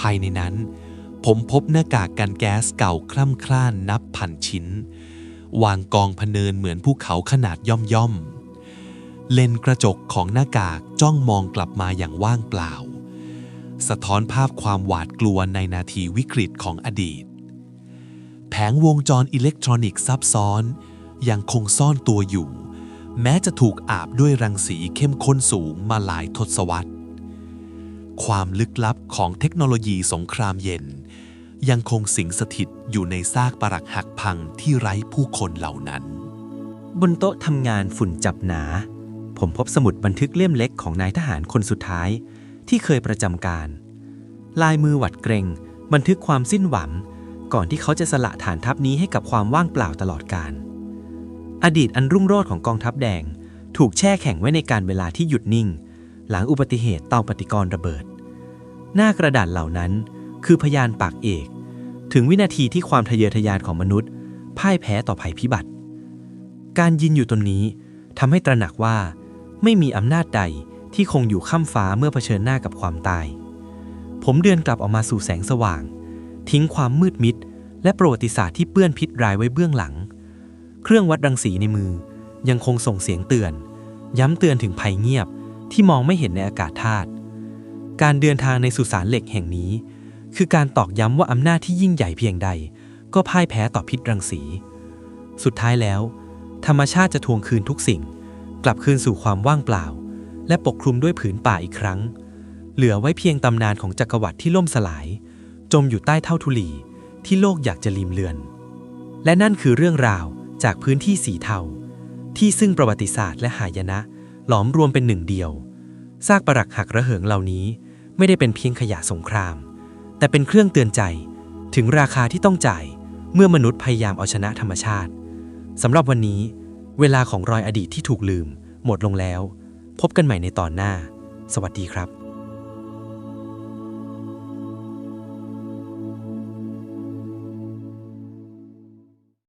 ภายในนั้น ผมพบหน้ากากกันแก๊สเก่าคล่ำคล้านนับพันชิ้น วางกองพเนินเหมือนภูเขาขนาดย่อมย่อมเลนกระจกของหน้ากากจ้องมองกลับมาอย่างว่างเปล่า สะท้อนภาพความหวาดกลัวในนาทีวิกฤตของอดีต แผงวงจรอิเล็กทรอนิกส์ซับซ้อน ยังคงซ่อนตัวอยู่ แม้จะถูกอาบด้วยรังสีเข้มข้นสูงมาหลายทศวรรษ ความลึกลับของเทคโนโลยีสงครามเย็น ยังคงสิงสถิตอยู่ในซากปรักหักพังที่ไร้ผู้คนเหล่านั้น บนโต๊ะทำงานฝุ่นจับหนา ผมพบสมุดบันทึกเล่มเล็กของนายทหารคนสุดท้าย ที่เคยประจำการ ลายมือหวัดเกรงบันทึกความสิ้นหวัง ก่อนที่เขาจะสละฐานทัพนี้ให้กับความว่างเปล่าตลอดกาลอดีตอันรุ่งโรจน์ของกองทัพแดง ถูกแช่แข็งไว้ในการเวลาที่หยุดนิ่ง หลังอุบัติเหตุเตาปฏิกรณ์ระเบิด หน้ากระดาษเหล่านั้นคือพยานปากเอก ถึงวินาทีที่ความทะเยอทะยานของมนุษย์ พ่ายแพ้ต่อภัยพิบัติ การยืนอยู่ตรงนี้ทำให้ตระหนักว่า ไม่มีอำนาจใดที่คงอยู่ข้ามฟ้าเมื่อเผชิญหน้ากับความตาย ผมเดินกลับออกมาสู่แสงสว่าง ทิ้งความมืดมิด และประวัติศาสตร์ที่เปื้อนพิษรายไว้เบื้องหลัง เครื่องวัดรังสีในมือยังคงส่งเสียงเตือน ย้ำเตือนถึงภัยเงียบ ที่มองไม่เห็นในอากาศธาตุการเดินทางในสุสานเหล็กแห่งนี้ คือการตอกย้ำว่าอำนาจที่ยิ่งใหญ่เพียงใด ก็พ่ายแพ้ต่อพิษรังสี สุดท้ายแล้ว ธรรมชาติจะทวงคืนทุกสิ่ง กลับคืนสู่ความว่างเปล่า และปกคลุมด้วยผืนป่าอีกครั้ง เหลือไว้เพียงตำนานของจักรวรรดิที่ล่มสลาย จมอยู่ใต้เท่าทุลีที่โลกอยากจะลืมเลือน และนั่นคือเรื่องราวจากพื้นที่สีเทาที่ซึ่งประวัติศาสตร์และหายนะ หลอมรวมเป็นหนึ่งเดียว ซากปรักหักระเหิงเหล่านี้ไม่ได้เป็นเพียงขยะสงคราม แต่เป็นเครื่องเตือนใจถึงราคาที่ต้องจ่ายเมื่อมนุษย์พยายามเอาชนะธรรมชาติสำหรับวันนี้ เวลาของรอยอดีตที่ถูกลืม หมดลงแล้ว พบกันใหม่ในตอนหน้า สวัสดีครับ